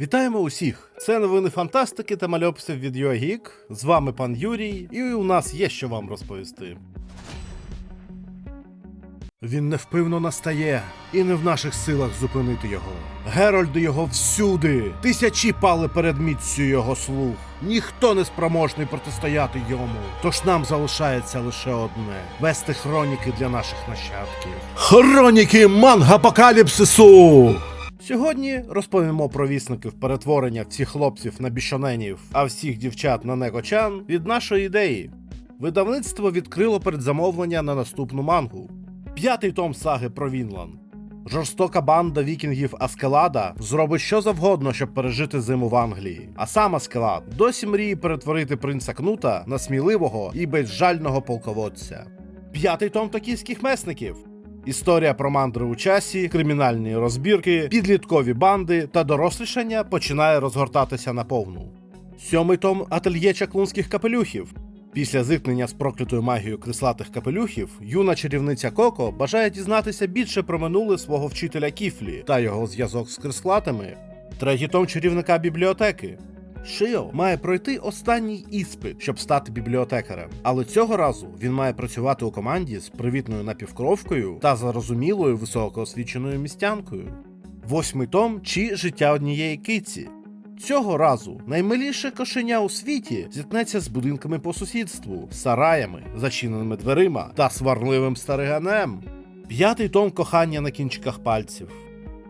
Вітаємо усіх! Це новини фантастики та мальописів від UAGeek. З вами пан Юрій, і у нас є що вам розповісти. Він невпивно настає, і не в наших силах зупинити його. Герольди його всюди. Тисячі пали перед міцю його слух. Ніхто не спроможний протистояти йому. Тож нам залишається лише одне вести хроніки для наших нащадків. Хроніки мангапокаліпсису! Сьогодні розповімо про вісників перетворення всіх хлопців на біщоненів, а всіх дівчат на некочан від нашої ідеї. Видавництво відкрило передзамовлення на наступну мангу. П'ятий том саги про Вінланд. Жорстока банда вікінгів Аскелада зробить що завгодно, щоб пережити зиму в Англії. А сам Аскелад досі мріє перетворити принца Кнута на сміливого і безжального полководця. П'ятий том токійських месників. Історія про мандри у часі, кримінальні розбірки, підліткові банди та дорослішання починає розгортатися наповну. Сьомий том ательє чаклунських капелюхів. Після зіткнення з проклятою магією крислатих капелюхів, юна чарівниця Коко бажає дізнатися більше про минуле свого вчителя Кіфлі та його зв'язок з крислатами. Третій том чарівника бібліотеки. Шио має пройти останній іспит, щоб стати бібліотекарем. Але цього разу він має працювати у команді з привітною напівкровкою та зарозумілою високоосвіченою містянкою. Восьмий том чи життя однієї киці. Цього разу наймиліше кошеня у світі зіткнеться з будинками по сусідству, сараями, зачиненими дверима та сварливим стариганем. П'ятий том кохання на кінчиках пальців.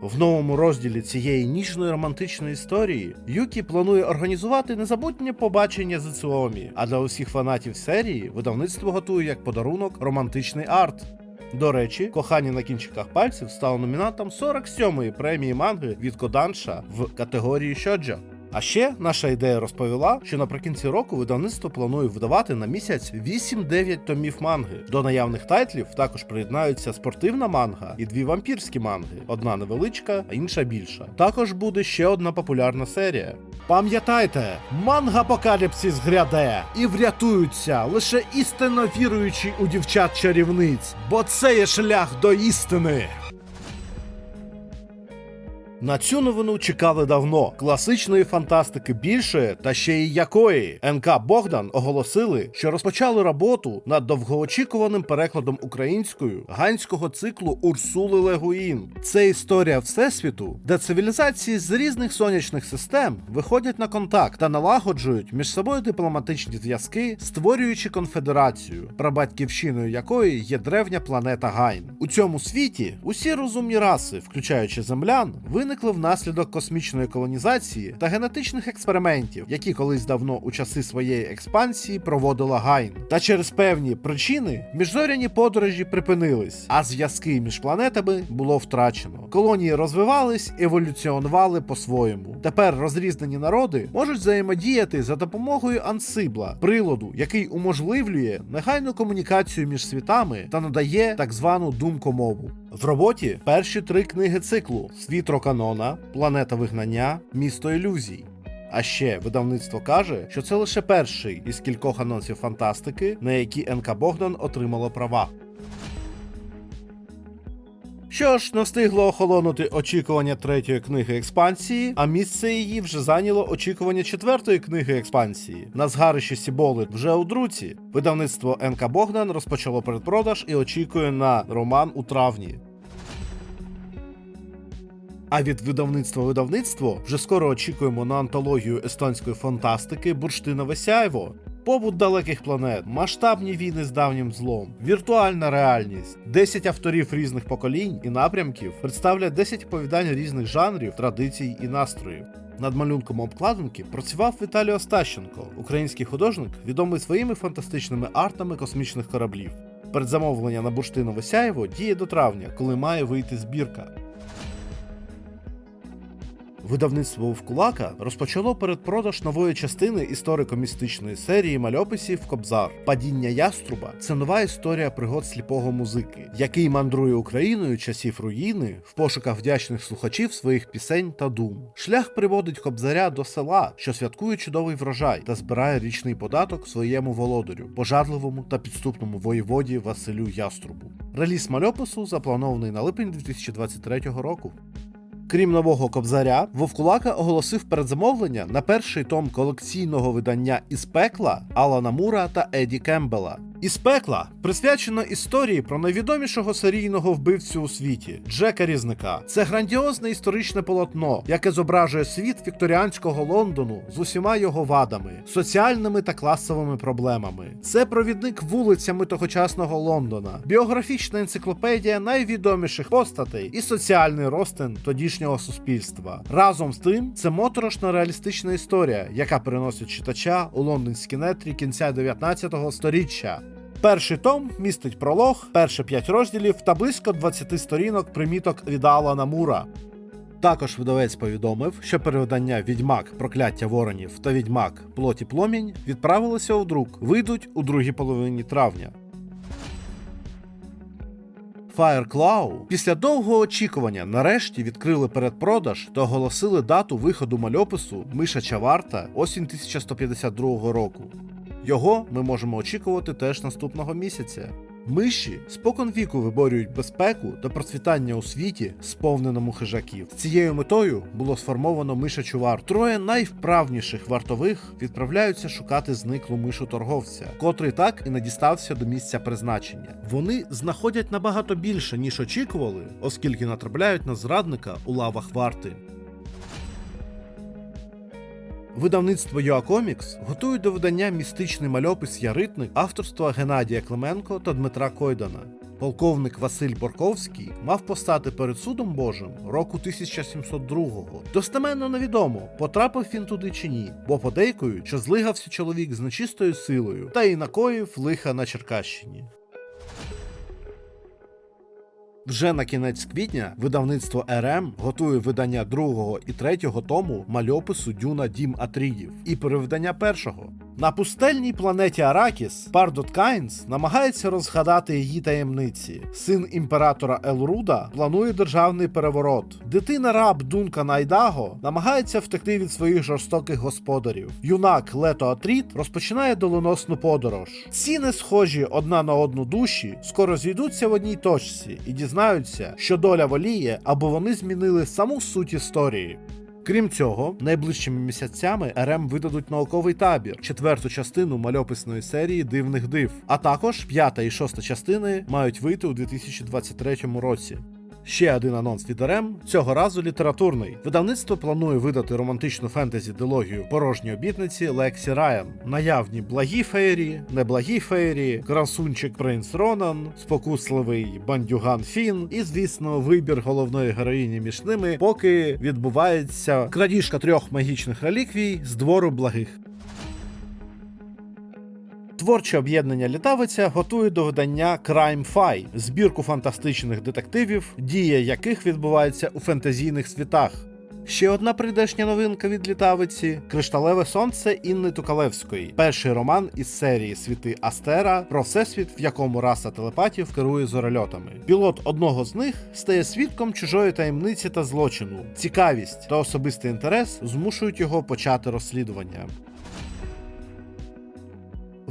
В новому розділі цієї ніжної романтичної історії Юкі планує організувати незабутнє побачення з Іціомі, а для усіх фанатів серії видавництво готує як подарунок романтичний арт. До речі, кохання на кінчиках пальців стало номінантом 47-ї премії манги від Коданша в категорії Шоджо. А ще наша ідея розповіла, що наприкінці року видавництво планує видавати на місяць 8-9 томів манги. До наявних тайтлів також приєднаються спортивна манга і дві вампірські манги: одна невеличка, а інша більша. Також буде ще одна популярна серія. Пам'ятайте, манга апокаліпсис гряде і врятуються лише істинно віруючі у дівчат чарівниць, бо це є шлях до істини. На цю новину чекали давно. Класичної фантастики більше та ще й якої. НК Богдан оголосили, що розпочали роботу над довгоочікуваним перекладом українською ганського циклу Урсули Легуїн. Це історія всесвіту, де цивілізації з різних сонячних систем виходять на контакт та налагоджують між собою дипломатичні зв'язки, створюючи конфедерацію, прабатьківщиною якої є древня планета Гайн. У цьому світі усі розумні раси, включаючи землян, виникли внаслідок космічної колонізації та генетичних експериментів, які колись давно у часи своєї експансії проводила Гайн. Та через певні причини міжзоряні подорожі припинились, а зв'язки між планетами було втрачено. Колонії розвивались, еволюціонували по-своєму. Тепер розрізнені народи можуть взаємодіяти за допомогою ансибла, приладу, який уможливлює негайну комунікацію між світами та надає так звану думкомову. В роботі перші три книги циклу: Світ Роканона, Планета Вигнання, Місто ілюзій. А ще видавництво каже, що це лише перший із кількох анонсів фантастики, на які НК Богдан отримала права. Що ж, не встигло охолонути очікування третьої книги експансії, а місце її вже зайняло очікування четвертої книги експансії. На згарищі Сіболи вже у друці. Видавництво НК Богдан розпочало передпродаж і очікує на роман у травні. А від видавництва видавництво вже скоро очікуємо на антологію естонської фантастики Бурштинове сяйво. Побут далеких планет, масштабні війни з давнім злом, віртуальна реальність, 10 авторів різних поколінь і напрямків представлять 10 оповідань різних жанрів, традицій і настроїв. Над малюнком обкладинки працював Віталій Остащенко, український художник, відомий своїми фантастичними артами космічних кораблів. Передзамовлення на бурштинове сяєво діє до травня, коли має вийти збірка. Видавництво Вовкулака розпочало передпродаж нової частини історико-містичної серії мальописів Кобзар. Падіння яструба це нова історія пригод сліпого музики, який мандрує Україною часів руїни в пошуках вдячних слухачів своїх пісень та дум. Шлях приводить Кобзаря до села, що святкує чудовий врожай та збирає річний податок своєму володарю, пожадливому та підступному воєводі Василю Яструбу. Реліз мальопису запланований на липень 2023 року. Крім нового кобзаря, Вовкулака оголосив передзамовлення на перший том колекційного видання із пекла Алана Мура та Еді Кембела. Із пекла присвячено історії про найвідомішого серійного вбивцю у світі Джека Різника. Це грандіозне історичне полотно, яке зображує світ вікторіанського Лондону з усіма його вадами, соціальними та класовими проблемами. Це провідник вулицями тогочасного Лондона, біографічна енциклопедія найвідоміших постатей і соціальний розтин тодішнього суспільства. Разом з тим, це моторошна реалістична історія, яка переносить читача у лондонські нетрі кінця 19 століття. Перший том містить пролог, перші п'ять розділів та близько 20 сторінок приміток від Алана Мура. Також видавець повідомив, що перевидання Відьмак Прокляття воронів та Відьмак Плоті Пломінь відправилися у друк, вийдуть у другій половині травня. Fireclaw після довгого очікування нарешті відкрили передпродаж та оголосили дату виходу мальопису Мишача варта осінь 1152 року. Його ми можемо очікувати теж наступного місяця. Миші спокон віку виборюють безпеку та процвітання у світі, сповненому хижаків. З цією метою було сформовано мишачу варту. Троє найвправніших вартових відправляються шукати зниклу мишу торговця, котрий так і не дістався до місця призначення. Вони знаходять набагато більше, ніж очікували, оскільки натрапляють на зрадника у лавах варти. Видавництво Юакомікс готує до видання містичний мальопис Яритник авторства Геннадія Клименко та Дмитра Койдана. Полковник Василь Борковський мав постати перед судом Божим року 1702-го. Достеменно невідомо, потрапив він туди чи ні, бо подейкують, що злигався чоловік з нечистою силою та й накоїв лиха на Черкащині. Вже на кінець квітня видавництво РМ готує видання другого і третього тому мальопису Дюна Дім Атрідів і перевидання першого. На пустельній планеті Аракіс Пардот Кайнс намагається розгадати її таємниці. Син імператора Елруда планує державний переворот. Дитина раб Дункан Айдаго намагається втекти від своїх жорстоких господарів. Юнак Лето Атріт розпочинає доленосну подорож. Ці не схожі одна на одну душі скоро зійдуться в одній точці і дізнаються, що доля воліє, або вони змінили саму суть історії. Крім цього, найближчими місяцями РМ видадуть науковий табір, четверту частину мальописної серії дивних див, а також п'ята і шоста частини мають вийти у 2023 році. Ще один анонс від РМ, цього разу літературний. Видавництво планує видати романтичну фентезі дилогію порожні обітниці Лексі Райан. Наявні благі феєрі, неблагі феєрі, красунчик принц Ронан, спокусливий бандюган Фін і, звісно, вибір головної героїні між ними, поки відбувається крадіжка трьох магічних реліквій з двору благих. Творче об'єднання Літавиця готує до видання Crime Fi, збірку фантастичних детективів, дія яких відбувається у фентезійних світах. Ще одна прийдешня новинка від літавиці Кришталеве сонце Інни Тукалевської. Перший роман із серії Світи Астера про всесвіт, в якому раса телепатів керує зорольотами. Пілот одного з них стає свідком чужої таємниці та злочину. Цікавість та особистий інтерес змушують його почати розслідування.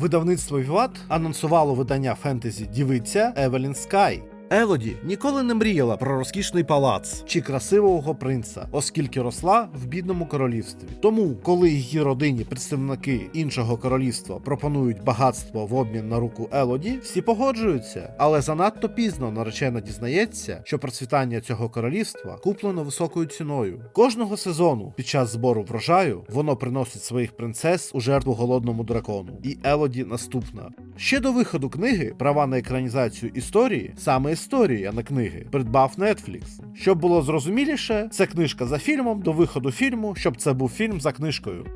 Видавництво Віват анонсувало видання фентезі Дівиця Евелін Скай. Елоді ніколи не мріяла про розкішний палац чи красивого принца, оскільки росла в бідному королівстві. Тому, коли її родині представники іншого королівства пропонують багатство в обмін на руку Елоді, всі погоджуються. Але занадто пізно наречена дізнається, що процвітання цього королівства куплено високою ціною. Кожного сезону під час збору врожаю воно приносить своїх принцес у жертву голодному дракону. І Елоді наступна. Ще до виходу книги права на екранізацію історії саме історії, а не книги, придбав Netflix. Щоб було зрозуміліше, це книжка за фільмом до виходу фільму, щоб це був фільм за книжкою.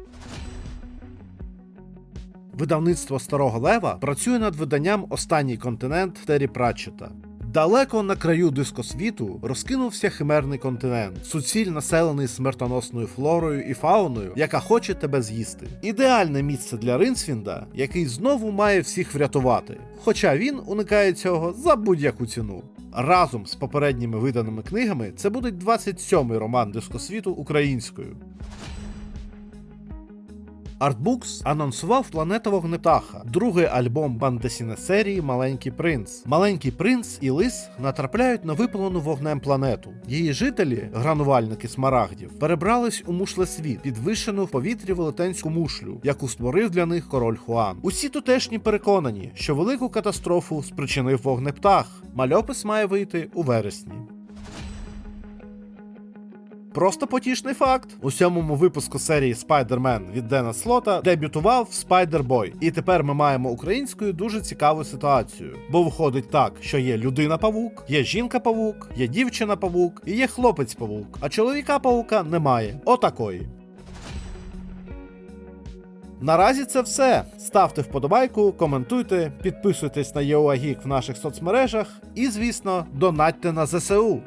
Видавництво Старого Лева працює над виданням Останній континент Террі Пратчета. Далеко на краю дискосвіту розкинувся химерний континент, суціль населений смертоносною флорою і фауною, яка хоче тебе з'їсти. Ідеальне місце для Ринсфінда, який знову має всіх врятувати. Хоча він уникає цього за будь-яку ціну. Разом з попередніми виданими книгами це буде 27-й роман дискосвіту українською. Artbooks анонсував Планета Вогнептаха, другий альбом бандесіне серії Маленький принц. Маленький принц і лис натрапляють на випалену вогнем планету. Її жителі, гранувальники смарагдів, перебрались у мушлесвіт, підвищену в повітрі велетенську мушлю, яку створив для них король Хуан. Усі тутешні переконані, що велику катастрофу спричинив вогнептах. Мальопис має вийти у вересні. Просто потішний факт. У сьомому випуску серії Spider-Man від Дена Слота дебютував Spider-Boy. І тепер ми маємо українською дуже цікаву ситуацію. Бо виходить так, що є людина-павук, є жінка-павук, є дівчина-павук і є хлопець-павук. А чоловіка-павука немає. Отакої. Наразі це все. Ставте вподобайку, коментуйте, підписуйтесь на ЄОАГІК в наших соцмережах і, звісно, донатьте на ЗСУ.